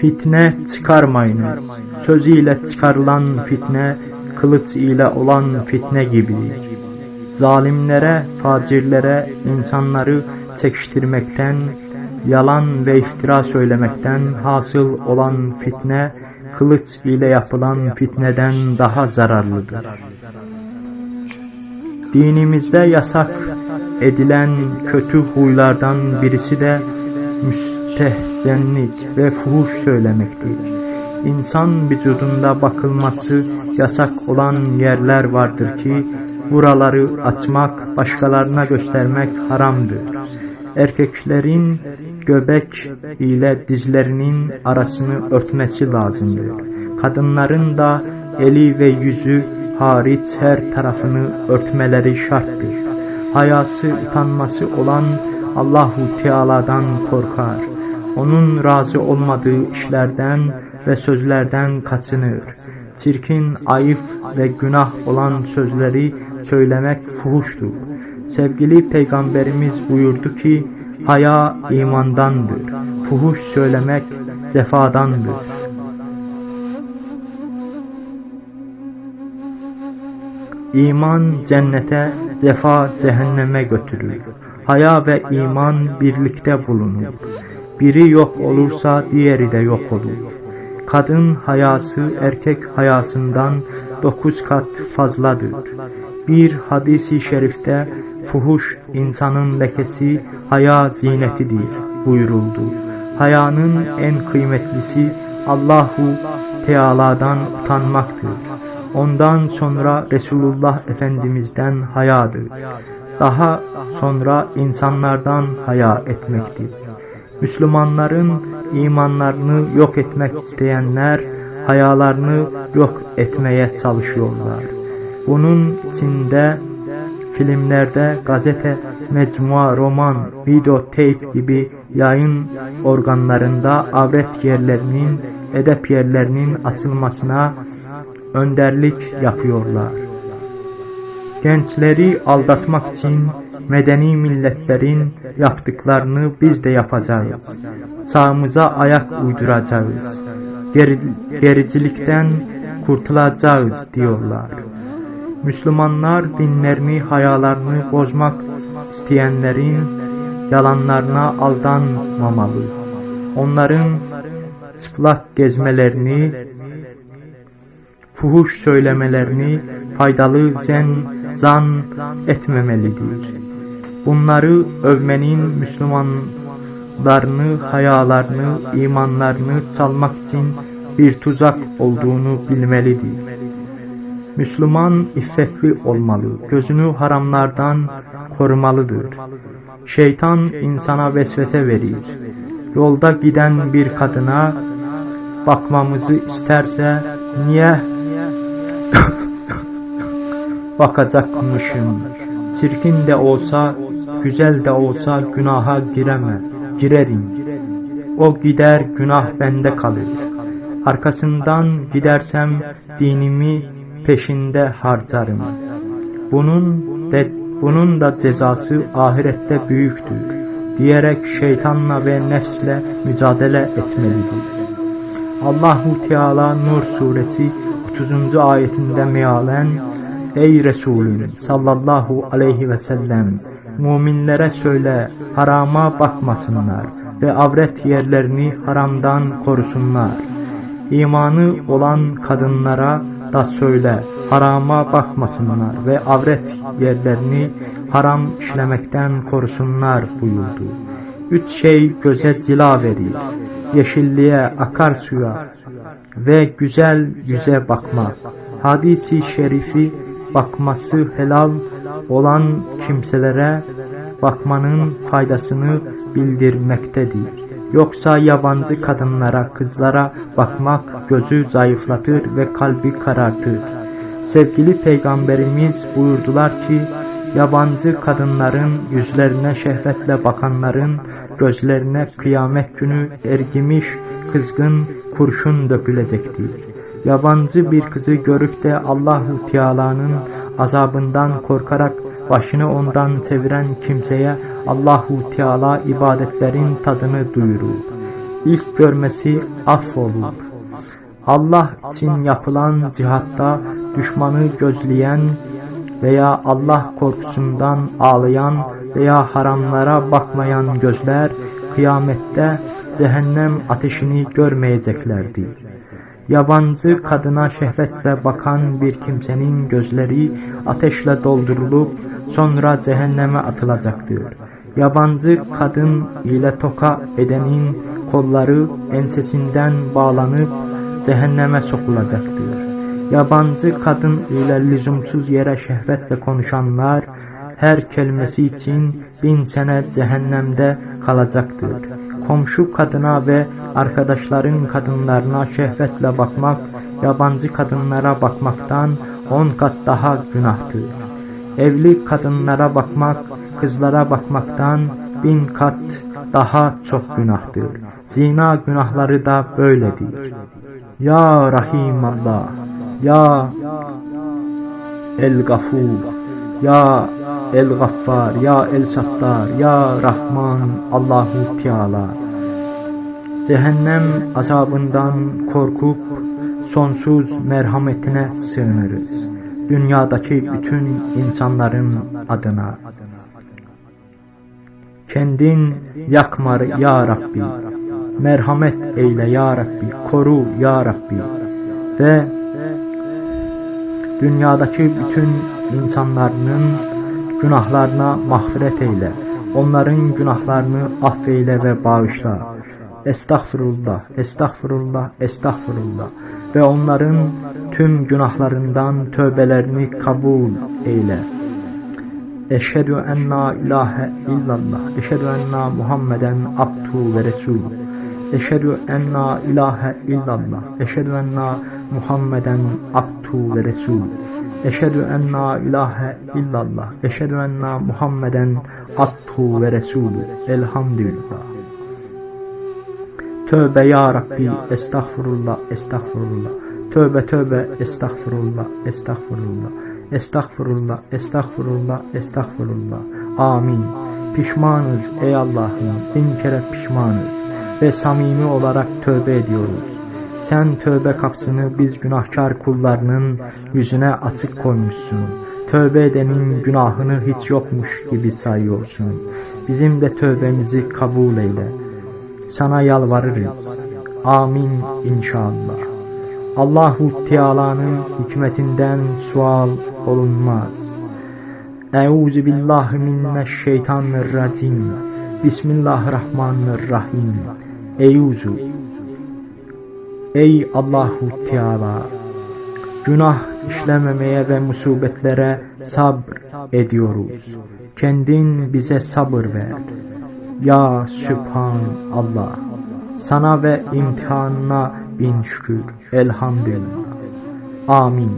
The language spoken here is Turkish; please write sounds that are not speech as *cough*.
Fitne çıkarmayınız. Söz ile çıkarılan fitne, kılıç ile olan fitne gibidir. Zalimlere, facirlere, insanları çekiştirmekten, yalan ve iftira söylemekten hasıl olan fitne, kılıç ile yapılan fitneden daha zararlıdır. Dinimizde yasak edilen kötü huylardan birisi de müstehcenlik ve fuhuş söylemektir. İnsan vücudunda bakılması yasak olan yerler vardır ki buraları açmak, başkalarına göstermek haramdır. Erkeklerin göbek ile dizlerinin arasını örtmesi lazımdır. Kadınların da eli ve yüzü hariç her tarafını örtmeleri şarttır. Hayası utanması olan Allahu Teala'dan korkar. Onun razı olmadığı işlerden ve sözlerden kaçınır. Çirkin, ayıp ve günah olan sözleri söylemek fuhuştur. Sevgili Peygamberimiz buyurdu ki, haya imandandır, fuhuş söylemek cefadandır. İman cennete, cefa cehenneme götürür. Haya ve iman birlikte bulunur. Biri yok olursa diğeri de yok olur. Kadın hayası erkek hayasından dokuz kat fazladır. Bir hadisi şerifte fuhuş insanın lekesi, haya zinetidir buyuruldu. Hayanın en kıymetlisi Allahu Teala'dan utanmaktır. Ondan sonra Resulullah Efendimiz'den hayadır. Daha sonra insanlardan haya etmektir. Müslümanların imanlarını yok etmek isteyenler hayalarını yok etmeye çalışıyorlar. Bunun içinde filmlerde, gazete, mecmua, roman, video, tape gibi yayın organlarında avret yerlerinin, edep yerlerinin açılmasına önderlik yapıyorlar. Gençleri aldatmak için medeni milletlerin yaptıklarını biz de yapacağız. Sağımıza ayak uyduracağız. Geri, gericilikten kurtulacağız diyorlar. Müslümanlar dinlerini, hayalarını bozmak isteyenlerin yalanlarına aldanmamalı. Onların çıplak gezmelerini, fuhuş söylemelerini faydalı zen, zan etmemelidir. Bunları övmenin Müslümanlarını, hayalarını, imanlarını çalmak için bir tuzak olduğunu bilmelidir. Müslüman iffetli olmalı, gözünü haramlardan korumalıdır. Şeytan insana vesvese verir. Yolda giden bir kadına bakmamızı isterse niye *coughs* bakacakmışım? Çirkin de olsa, güzel de olsa günaha gireme, girerim. O gider günah bende kalır. Arkasından gidersem dinimi peşinde harcarım. Bunun de bunun da cezası ahirette büyüktür diyerek şeytanla ve nefsle mücadele etmelidir. Allahu Teala Nur suresi 30. ayetinde mealen Ey Resulüm sallallahu aleyhi ve sellem müminlere söyle harama bakmasınlar ve avret yerlerini haramdan korusunlar. İmanı olan kadınlara da söyle harama bakmasınlar ve avret yerlerini haram işlemekten korusunlar buyurdu. Üç şey göze cila verir, yeşilliğe, akarsuya ve güzel yüze bakmak. Hadisi şerifi bakması helal olan kimselere bakmanın faydasını bildirmektedir. Yoksa yabancı kadınlara, kızlara bakmak gözü zayıflatır ve kalbi karartır. Sevgili Peygamberimiz buyurdular ki, yabancı kadınların yüzlerine şehvetle bakanların gözlerine kıyamet günü ergimiş kızgın kurşun dökülecektir. Yabancı bir kızı görüp de Allahu Teala'nın azabından korkarak başını ondan çeviren kimseye Allahu Teala ibadetlerin tadını duyurur. ilk görmesi affolur. Allah için yapılan cihatta düşmanı gözleyen veya Allah korkusundan ağlayan veya haramlara bakmayan gözler kıyamette cehennem ateşini görmeyeceklerdir. Yabancı kadına şehvetle bakan bir kimsenin gözleri ateşle doldurulup sonra cehenneme atılacaktır. Yabancı kadın ile toka edenin kolları ensesinden bağlanıp cehenneme sokulacaktır. Yabancı kadın ile lüzumsuz yere şehvetle konuşanlar her kelimesi için bin sene cehennemde kalacaktır. Komşu kadına ve arkadaşların kadınlarına şehvetle bakmak, yabancı kadınlara bakmaktan on kat daha günahtır. Evli kadınlara bakmak, kızlara bakmaktan bin kat daha çok günahtır. Zina günahları da böyledir. Ya Rahim Allah, Ya El Gafur, Ya El Gaffar, Ya El Sattar, Ya Rahman, Allahu Teala. Cehennem azabından korkup sonsuz merhametine sığınırız. Dünyadaki bütün insanların adına. Kendin yakmar ya Rabbi. Merhamet eyle ya Rabbi. Koru ya Rabbi. Ve dünyadaki bütün insanların günahlarına mağfiret eyle. Onların günahlarını affeyle ve bağışla. Estağfurullah, estağfurullah, estağfurullah. Ve onların tüm günahlarından tövbelerini kabul eyle. Eşhedü en la ilahe illallah. Eşhedü enne Muhammeden abdu ve resul. Eşhedü en la ilahe illallah. Eşhedü enne Muhammeden abdu ve resul. Eşhedü en la ilahe illallah. Eşhedü enne Muhammeden abdu ve resul. Elhamdülillah. Tövbe ya Rabbi. Estağfurullah. Estağfurullah. Tövbe tövbe. Estağfurullah. Estağfurullah. Estağfurullah, estağfurullah, estağfurullah. Amin. Pişmanız ey Allah'ım, bin kere pişmanız ve samimi olarak tövbe ediyoruz. Sen tövbe kapsını biz günahkar kullarının yüzüne açık koymuşsun. Tövbe edenin günahını hiç yokmuş gibi sayıyorsun. Bizim de tövbemizi kabul eyle. Sana yalvarırız. Amin inşallah. Allahu Teala'nın hikmetinden sual olunmaz. Euzu billahi mineşşeytanirracim. Bismillahirrahmanirrahim. Eyuzu. Ey Allahu Teala, günah işlememeye ve musibetlere sabr ediyoruz. Kendin bize sabır ver. Ya Sübhan Allah. Sana ve imtihanına bin şükür. Elhamdülillah. Amin.